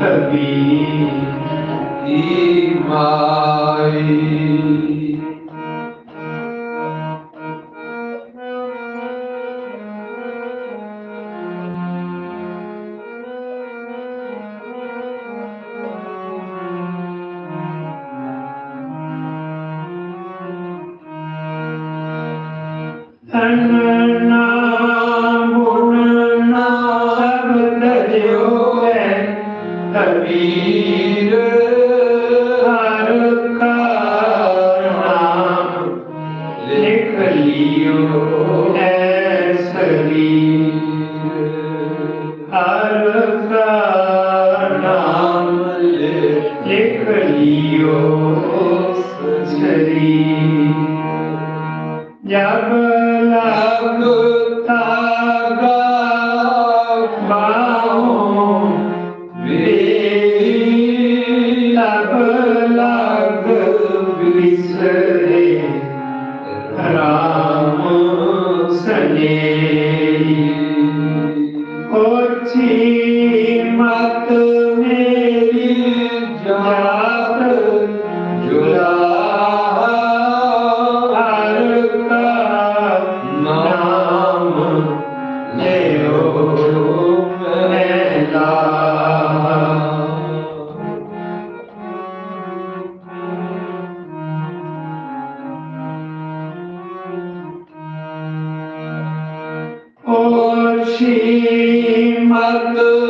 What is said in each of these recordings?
कबीर की माई Amin. और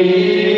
कबीर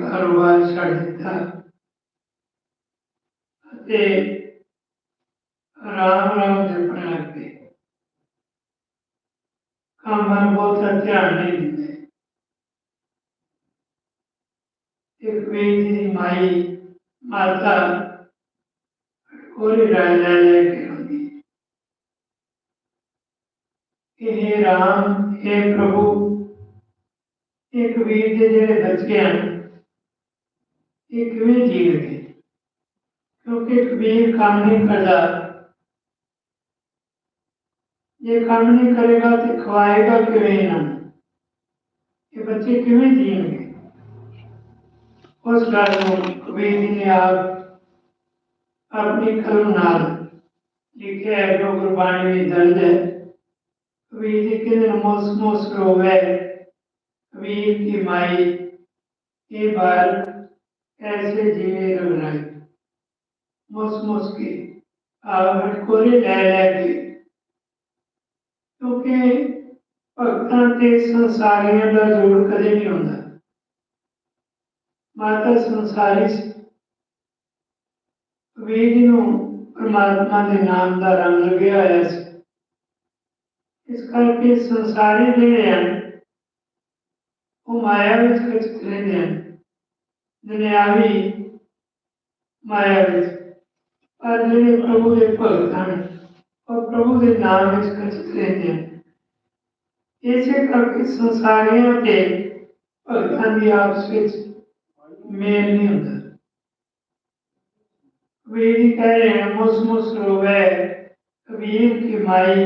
कारोबार छड़ दिता राम राम जपन लग काम बहुत ध्यान नहीं दिते एक माई माता और राजा लेके हे राम, हे प्रभु, एक वीर के जेडे बच गए एक वीर जीव थे क्योंकि वीर काम नहीं करता ये काम नहीं करेगा तो खवाएगा किवें ना? ये बच्चे किवें जीएँगे उस गल कबीर जी ने आप अपनी कलम नाल लिखे है, जो गुरबाणी में दर्ज है। ਆਪਣੀ ਕਲਮ ਨਾਲ ਲਿਖਿਆ ਹੈ ਜੋ ਗੁਰਬਾਣੀ ਵਿੱਚ ਦਰਜ ਹੈ ਕਬੀਰ ਜੀ ਕਹਿੰਦੇ ਨੇ ਮੋਸ ਮੋਸ ਰੋਵੇ कबीर की माई के बार ऐसे जीवे रघुनाई मुस मुस के आवट कोरे ले ले के ਕਿਉਂਕਿ ਭਗਤਾਂ ਤੇ ਸੰਸਾਰੀਆਂ ਦਾ ਜੋੜ ਕਦੇ ਨਹੀਂ ਹੁੰਦਾ ਮਾਤਾ ਸੰਸਾਰੀ ਸੀ ਕਬੀਰ ਜੀ ਨੂੰ ਪਰਮਾਤਮਾ ਦੇ ਨਾਮ ਦਾ ਰੰਗ ਲੱਗਿਆ ਹੋਇਆ ਸੀ ਇਸ ਕਰਕੇ ਸੰਸਾਰੀ ਜਿਹੜੇ ਹਨ ਉਹ ਮਾਇਆ ਵਿੱਚ ਖਿੱਚ ਰਹਿੰਦੇ ਹਨ ਦੁਨਿਆਵੀ ਮਾਇਆ ਵਿੱਚ ਪਰ ਜਿਹੜੇ ਪ੍ਰਭੂ ਦੇ ਭਗਤ ਹਨ ਉਹ ਪ੍ਰਭੂ ਦੇ ਨਾਮ ਵਿੱਚ ਖਿੱਚ ਰਹਿੰਦੇ ਹਨ ਇਸੇ ਕਰਕੇ ਸੰਸਾਰੀਆਂ ਤੇ ਭਗਤਾਂ ਦੀ ਆਪਸ ਵਿੱਚ ਮੇਲ ਨਹੀਂ ਹੁੰਦਾ ਕਬੀਰ ਜੀ ਕਹਿ ਰਹੇ ਹਨ ਮੁਸ ਮੁਸ ਰੋਵੇ ਕਬੀਰ ਕੀ ਮਾਈ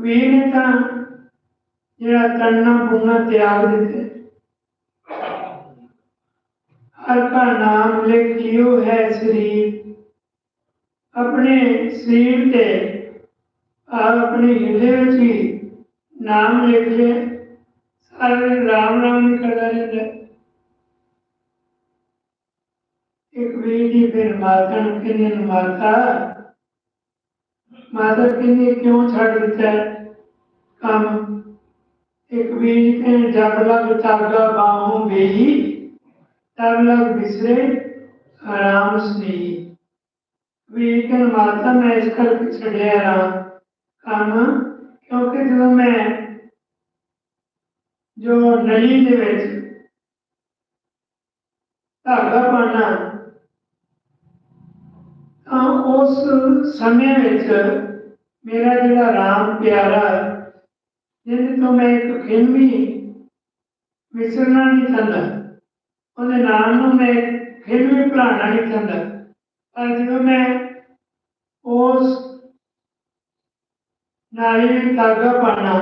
ਸਭ ਤਜਿਓ ਹੈ ਕਬੀਰ ਕਬੀਰ ਨੇ ਤਾਂ ਜਿਹੜਾ ਤਣਨਾ ਬੁਣਨਾ ਤਿਆਗ ਦਿੱਤੇ ਹਰ ਕਾ ਨਾਮ ਲਿਖਿਓ ਹੈ ਸਰੀਰ ਆਪਣੇ ਸਰੀਰ ਤੇ ਆਪ ਆਪਣੇ ਹਿਰਦੇ ਵਿੱਚ ਹੀ ਨਾਮ ਲਿਖ ਲੈ ਸਾਰੇ ਦਿਨ ਰਾਮ ਰਾਮ ਹੀ ਕਰਦਾ ਰਹਿੰਦਾ ਹੈ। ਇੱਕ ਵੀਰ ਜੀ ਫਿਰ ਮਾਤਾ ਨੂੰ ਕਹਿੰਦੇ ਨੇ ਮਾਤਾ ਮਾਤਾ ਕਹਿੰਦੀ ਕਿਉਂ ਛੱਡ ਦਿੱਤਾ ਹੈ ਕੰਮ ਇੱਕ ਵੀਰ ਜੀ ਕਹਿੰਦੇ ਜਬ ਲਗ ਤਾਗਾ ਬਾਹੋਂ ਬੇਹੀ ਤਬ ਲਗ ਬਿਸਰੇ ਆਰਾਮ ਸਨੀ ਵੀਰ ਕਹਿੰਦੇ ਮਾਤਾ ਮੈਂ ਇਸ ਕਰਕੇ ਛੱਡਿਆ ਰਾਮ ਕੰਮ ਕਿਉਂਕਿ ਜਦੋਂ ਮੈਂ ਜੋ ਨਲੀ ਦੇ ਵਿੱਚ ਧਾਗਾ ਪਾਣਾ ਤਾਂ ਉਸ ਸਮੇਂ ਵਿੱਚ ਮੇਰਾ ਜਿਹੜਾ ਰਾਮ ਪਿਆਰਾ ਜਿਹਦੇ ਤੋਂ ਮੈਂ ਇੱਕ ਖਿਣ ਵੀ ਵਿਸਰਨਾ ਨਹੀਂ ਚਾਹੁੰਦਾ ਉਹਦੇ ਨਾਮ ਨੂੰ ਮੈਂ ਖਿਣ ਵੀ ਭੁਲਾਉਣਾ ਨਹੀਂ ਚਾਹੁੰਦਾ ਪਰ ਜਦੋਂ ਮੈਂ ਉਸ ਨਾਲੀ ਵਿੱਚ ਧਾਗਾ ਪਾਣਾ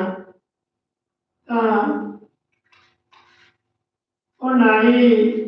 ਤਾਂ ਉਹ ਨਾਲੀ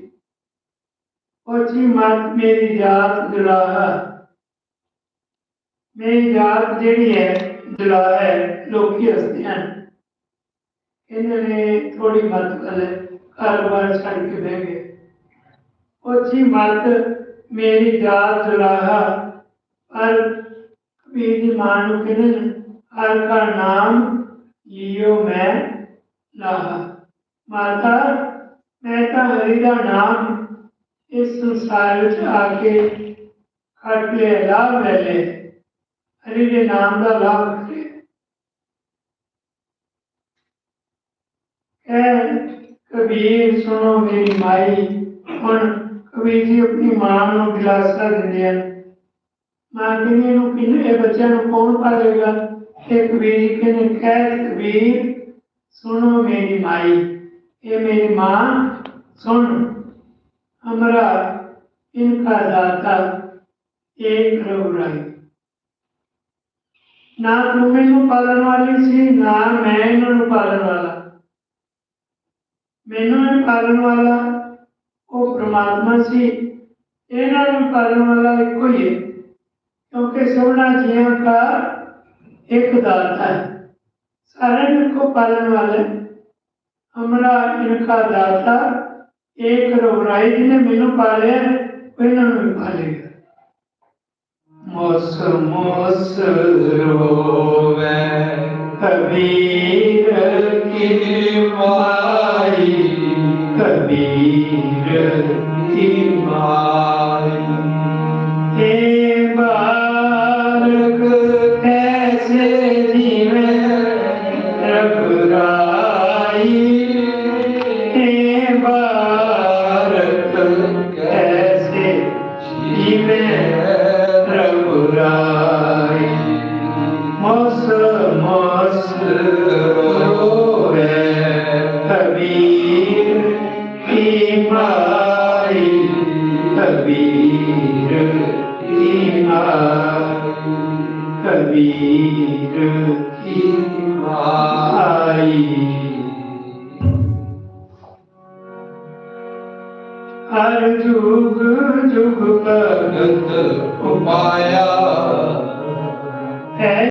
ओछी मत मेरी जात दुलाहा। मेरी जात जेडी है, दुलाहा है, लोकी हस्ती हैं। इन्होंने थोड़ी मत वाले कारोबार छड़ के बह गए। ओछी मत मेरी जात दुलाहा। पर कबीर की माँ कहने हर का नाम लियो मैं लाहा। माता, मैं तो हरि का नाम ਦਾ ਨਾਮ ਇਸ ਸੰਸਾਰ ਵਿੱਚ ਆ ਕੇ ਖੱਟ ਲਿਆ ਲਾਭ ਲੈ ਲੈ ਹਰੀ ਦੇ ਨਾਮ ਦਾ ਲਾਭ ਲੈ ਕਹਿ ਕਬੀਰ ਸੁਣੋ ਮੇਰੀ ਮਾਈ ਹੁਣ ਕਬੀਰ ਜੀ ਆਪਣੀ ਮਾਂ ਨੂੰ ਦਿਲਾਸਾ ਦਿੰਦੇ ਹਨ ਮਾਂ ਕਹਿੰਦੀ ਨੂੰ ਕਿੰਨੇ ਇਹ ਬੱਚਿਆਂ ਨੂੰ ਕੌਣ ਪਾਲੇਗਾ ਇਹ ਕਬੀਰ ਜੀ ਕਹਿੰਦੇ ਕਹਿ ਕਬੀਰ सुनो मेरी माई ये मेरी माँ सुन हमरा इनका दाता एक रघुराई ना तुम्हें पालन वाली सी ना मैं इन्होंने पालन वाला। मैनू पालन वाला को परमात्मा सी इन्हों पालन वाला एक ही है क्योंकि सबना जीवन का एक दाता है। सारे को पालन वाले है हमारा इनका दाता एक रघुराई जी ने मैनू पाले कोई ना भी पालेगा मोस मोस रोवे कबीर की माई कबीर की माई कबीर की माई हर जुग जुग भगत उपाया है